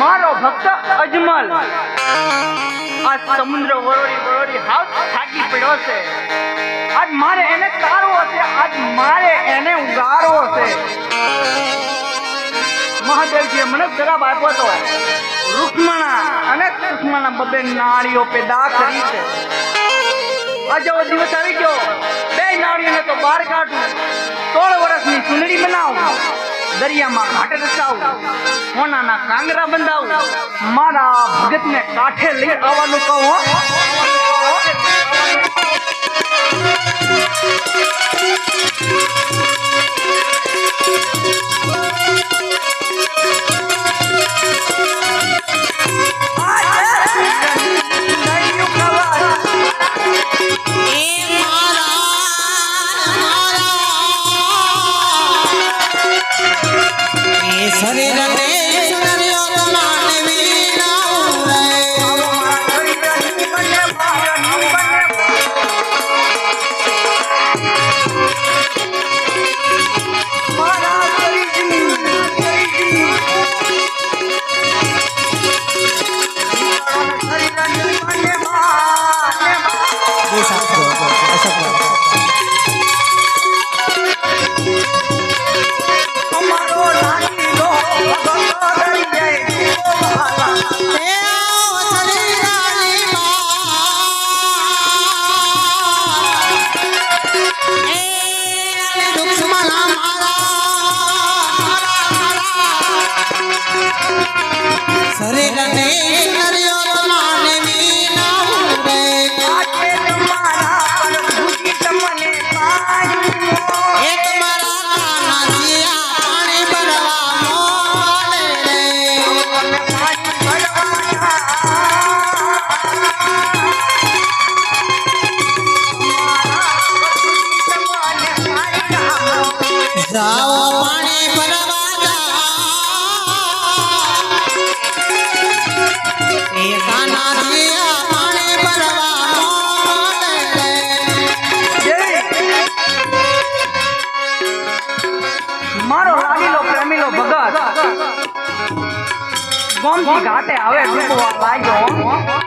મારો ભક્ત અજમલ. આ સમુદ્ર વરોડી વરોડી હાવ થાકી પડ્યો છે. આજ મારે એને તારવો છે આજ મારે એને ઉગારવો છે મહાદેવજીએ મને જવાબ આપ્યો તો રૂકમણા અને કૃષ્ણના બબે નાળીઓ પેદા કરી છે. આજે દિવસ આવી ગયો. બે નાળીઓને તો બહાર કાઢું. દરિયામાં ઘાટ રચાવું સોનાના કાંગરા બંધાવું મારા ભગતને કાંઠે લઈ આવવાનું કહું 笑死我了笑死我了 ગોમતી ઘાટે આવે ડૂબવા લાગ્યો